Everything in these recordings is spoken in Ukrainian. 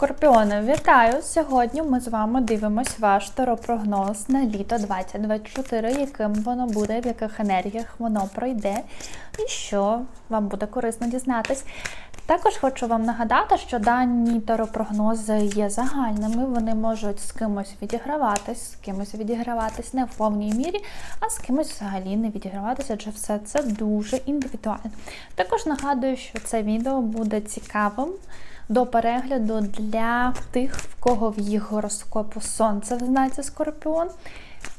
Скорпіони, вітаю! Сьогодні ми з вами дивимось ваш таропрогноз на літо 2024, яким воно буде, в яких енергіях воно пройде, і що вам буде корисно дізнатись. Також хочу вам нагадати, що дані таропрогнози є загальними, вони можуть з кимось відіграватись, з кимось відіграватись не в повній мірі, а з кимось взагалі не відіграватися, адже все це дуже індивідуально. Також нагадую, що це відео буде цікавим до перегляду для тих, в кого в їх гороскопу сонце в знаці Скорпіон,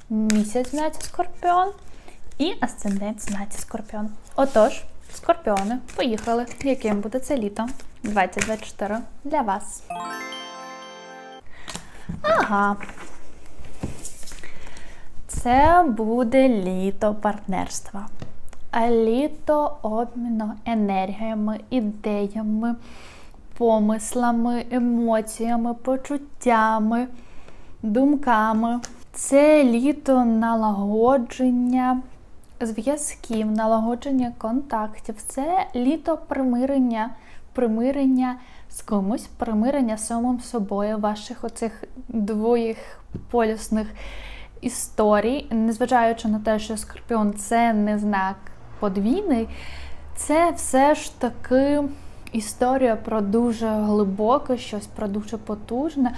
місяць в знаці Скорпіон і асцендент в знаці Скорпіон. Отож, скорпіони, поїхали. Яким буде це літо 2024 для вас? Ага. Це буде літо партнерства. Літо обміну енергіями, ідеями, помислами, емоціями, почуттями, думками. Це літо налагодження зв'язків, налагодження контактів. Це літо примирення, примирення з комусь, примирення самим собою, ваших оцих двоїх полюсних історій, незважаючи на те, що Скорпіон це не знак подвійний, це все ж таки історія про дуже глибоке, щось про дуже потужне.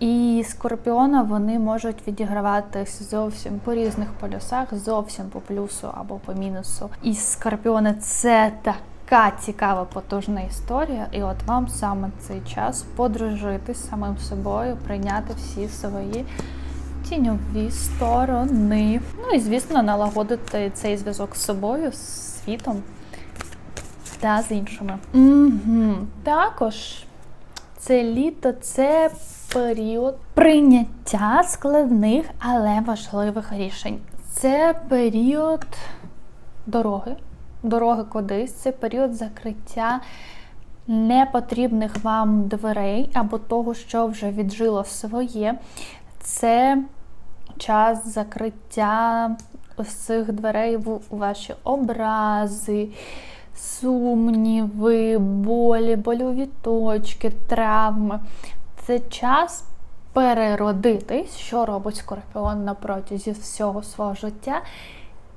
І скорпіона вони можуть відіграватись зовсім по різних полюсах, зовсім по плюсу або по мінусу. І скорпіони це така цікава, потужна історія. І от вам саме цей час подружити з самим собою, прийняти всі свої тіньові сторони. Ну і звісно, налагодити цей зв'язок з собою, з світом та з іншими. Угу. Також це літо це період прийняття складних, але важливих рішень. Це період дороги, дороги кудись, це період закриття непотрібних вам дверей або того, що вже віджило своє. Це час закриття ось цих дверей в ваші образи сумніви, болі, больові точки, травми. Це час переродитись, що робить скорпіон на протязі всього свого життя,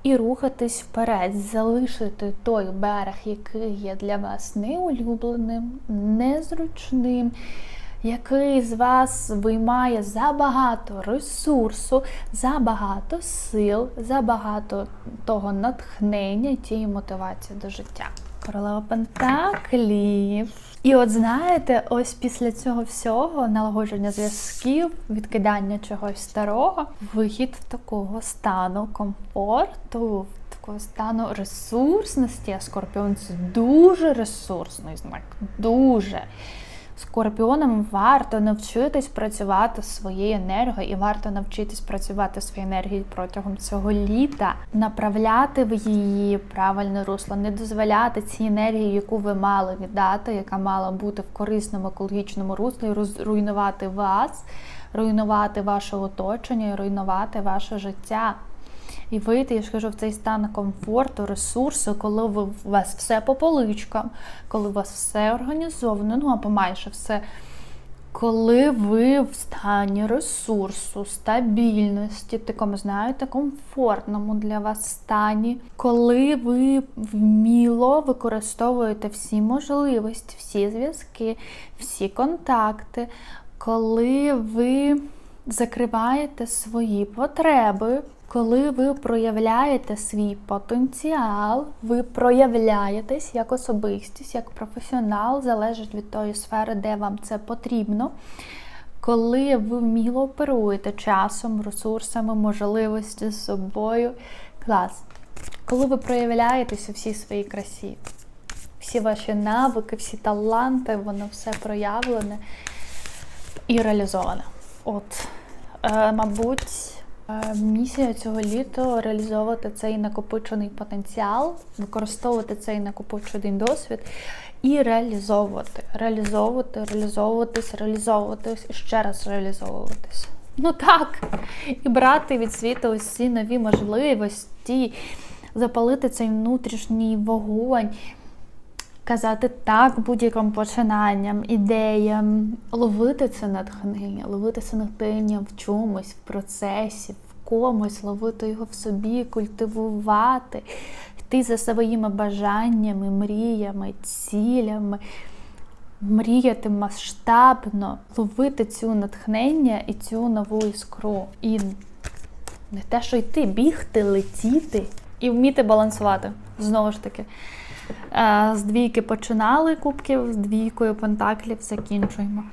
і рухатись вперед, залишити той берег, який є для вас неулюбленим, незручним. Який з вас виймає забагато ресурсу, забагато сил, забагато того натхнення, тієї мотивації до життя. Королева Пентаклів. І от знаєте, ось після цього всього налагодження зв'язків, відкидання чогось старого, вихід такого стану комфорту, такого стану ресурсності. А скорпіон це дуже ресурсний знак. Дуже. Скорпіонам варто навчитись працювати своєю енергією, і варто навчитись працювати своєю енергією протягом цього літа, направляти в її правильне русло, не дозволяти цій енергії, яку ви мали віддати, яка мала бути в корисному екологічному руслі, руйнувати вас, руйнувати ваше оточення, руйнувати ваше життя. І вийти, я ж кажу, в цей стан комфорту, ресурсу, коли ви, у вас все по поличкам, коли у вас все організовано, ну або майже все. Коли ви в стані ресурсу, стабільності, такому, знаєте, комфортному для вас стані, коли ви вміло використовуєте всі можливості, всі зв'язки, всі контакти, коли ви закриваєте свої потреби коли ви проявляєте свій потенціал, ви проявляєтесь як особистість, як професіонал, залежить від тої сфери, де вам це потрібно. Коли ви вміло оперуєте часом, ресурсами, можливості з собою. Клас. Коли ви проявляєтесь у всій своїй красі, всі ваші навики, всі таланти, воно все проявлене і реалізоване. От, е, мабуть. Е, місія цього літа реалізовувати цей накопичений потенціал, використовувати цей накопичений досвід і реалізовувати, реалізовувати, реалізовуватись, реалізовуватись і ще раз реалізовуватись. Ну так, і брати від світу ось ці нові можливості, запалити цей внутрішній вогонь. Казати так будь-яким починанням, ідеям, ловити це натхнення, ловити це натхнення в чомусь, в процесі, в комусь, ловити його в собі, культивувати, йти за своїми бажаннями, мріями, цілями. Мріяти масштабно, ловити цю натхнення і цю нову іскру. І не те, що йти, бігти, летіти і вміти балансувати. Знову ж таки, з двійки починали кубків, з двійкою пентаклів закінчуємо.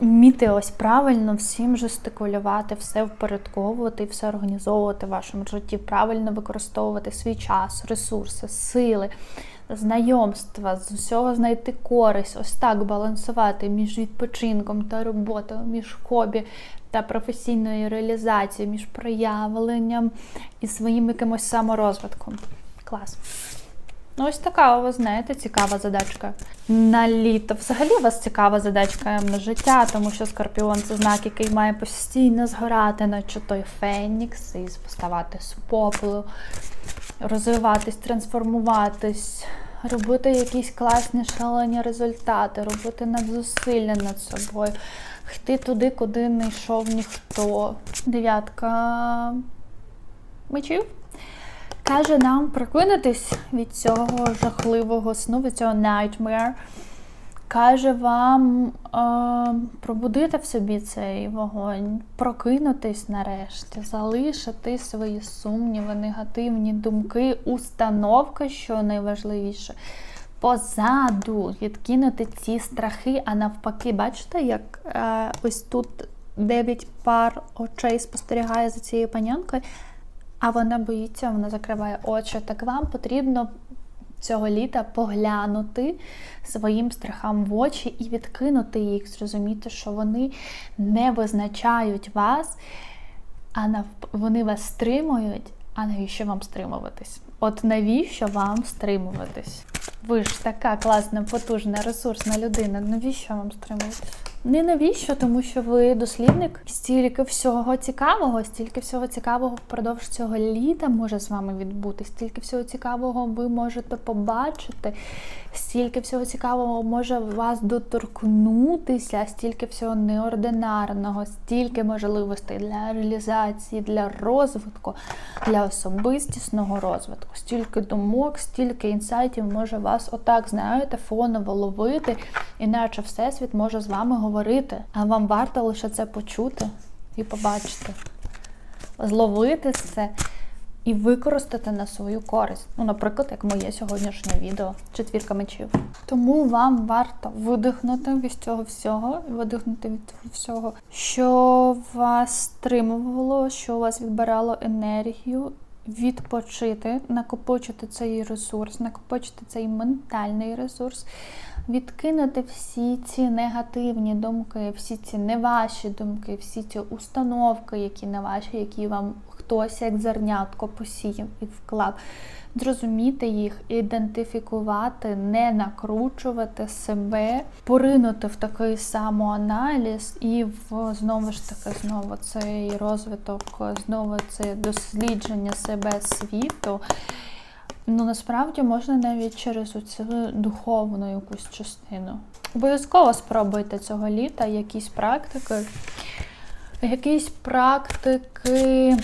Вміти ось правильно всім жестикулювати, все впорядковувати і все організовувати в вашому житті, правильно використовувати свій час, ресурси, сили, знайомства, з усього знайти користь, ось так балансувати між відпочинком та роботою, між хобі та професійною реалізацією, між проявленням і своїм якимось саморозвитком. Клас. Ну, ось така у вас, знаєте, цікава задачка. На літо. Взагалі у вас цікава задачка на життя, тому що скорпіон це знак, який має постійно згорати, наче той фенікс, і поставати з попелу, розвиватись, трансформуватись, робити якісь класні шалені результати, робити надзусилля над собою, йти туди, куди не йшов ніхто. Дев'ятка мечів каже нам прокинутись від цього жахливого сну, від цього nightmare. Каже вам е, пробудити в собі цей вогонь, прокинутись нарешті, залишити свої сумніви, негативні думки, установки, що найважливіше, позаду відкинути ці страхи, а навпаки, бачите, як е, ось тут дев'ять пар очей спостерігає за цією панянкою а вона боїться, вона закриває очі. Так вам потрібно цього літа поглянути своїм страхам в очі і відкинути їх, зрозуміти, що вони не визначають вас, а нав... вони вас стримують. А навіщо вам стримуватись? От навіщо вам стримуватись? Ви ж така класна, потужна, ресурсна людина. Навіщо вам стримуватись? Не навіщо, тому що ви дослідник. Стільки всього цікавого, стільки всього цікавого впродовж цього літа може з вами відбутися, стільки всього цікавого ви можете побачити, стільки всього цікавого може вас доторкнутися, стільки всього неординарного, стільки можливостей для реалізації, для розвитку, для особистісного розвитку, стільки думок, стільки інсайтів може вас отак, знаєте, фоново ловити, іначе Всесвіт може з вами говорити. А вам варто лише це почути і побачити, зловити це і використати на свою користь. Ну, наприклад, як моє сьогоднішнє відео четвірка мечів. Тому вам варто видихнути від цього всього, видихнути від всього, що вас стримувало, що у вас відбирало енергію. Відпочити, накопичити цей ресурс, накопичити цей ментальний ресурс, відкинути всі ці негативні думки, всі ці не ваші думки, всі ці установки, які не ваші, які вам хтось як зернятко посіяв і вклав. Зрозуміти їх, ідентифікувати, не накручувати себе, поринути в такий самоаналіз і в знову ж таки знову цей розвиток, знову це дослідження себе світу. Ну, насправді можна навіть через цю духовну якусь частину. Обов'язково спробуйте цього літа якісь практики, якісь практики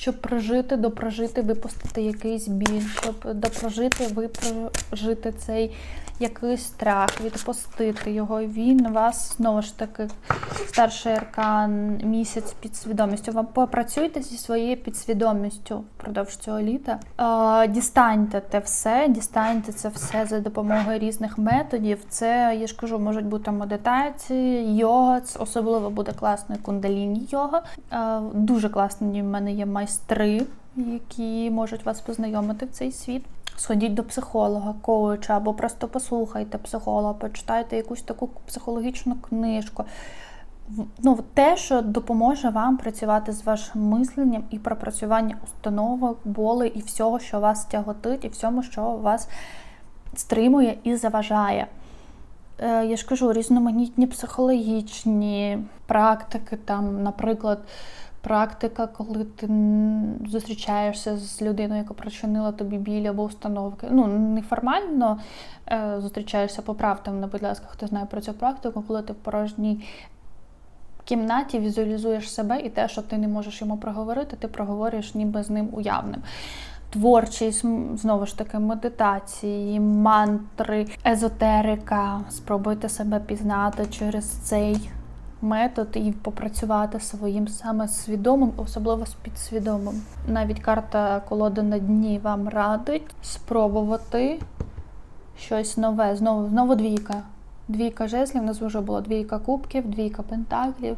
щоб прожити, допрожити, випустити якийсь біль, щоб допрожити, випрожити цей якийсь страх, відпустити його. Він вас знову ж таки старший аркан місяць підсвідомістю. Вам попрацюйте зі своєю підсвідомістю впродовж цього літа. Дістаньте те все, дістаньте це все за допомогою різних методів. Це, я ж кажу, можуть бути медитації, йога, особливо буде класно кундаліні йога. Дуже класні в мене є майстри, які можуть вас познайомити в цей світ. Сходіть до психолога, коуча, або просто послухайте психолога, почитайте якусь таку психологічну книжку. Ну, Те, що допоможе вам працювати з вашим мисленням і пропрацювання установок, боли і всього, що вас тяготить, і всьому, що вас стримує і заважає. Е, я ж кажу, різноманітні психологічні практики, там, наприклад, практика, коли ти зустрічаєшся з людиною, яка причинила тобі біль або установки. Ну, неформально е, зустрічаєшся, поправте мене, будь ласка, хто знає про цю практику, коли ти в порожній кімнаті візуалізуєш себе і те, що ти не можеш йому проговорити, ти проговорюєш ніби з ним уявним. Творчість, знову ж таки, медитації, мантри, езотерика. Спробуйте себе пізнати через цей метод і попрацювати своїм саме свідомим, особливо з підсвідомим. Навіть карта колоди на дні вам радить спробувати щось нове. Знову, знову двійка. Двійка жезлів, у нас вже було двійка кубків, двійка пентаклів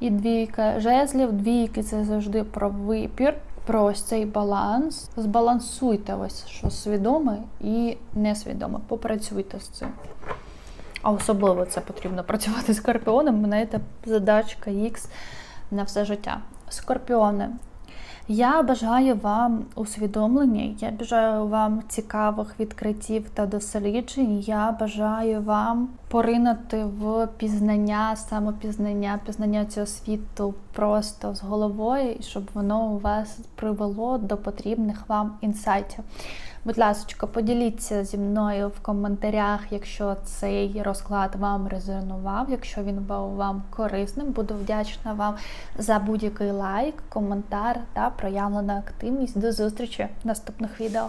і двійка жезлів. Двійки це завжди про вибір, про ось цей баланс. Збалансуйте ось що свідоме і несвідоме. Попрацюйте з цим. А особливо це потрібно працювати з скорпіоном. Знаєте, задачка X на все життя. Скорпіони. Я бажаю вам усвідомлення, я бажаю вам цікавих відкриттів та досліджень. Я бажаю вам поринути в пізнання, самопізнання, пізнання цього світу просто з головою, і щоб воно у вас привело до потрібних вам інсайтів. Будь ласка, поділіться зі мною в коментарях, якщо цей розклад вам резонував, якщо він був вам корисним. Буду вдячна вам за будь-який лайк, коментар та проявлену активність. До зустрічі в наступних відео.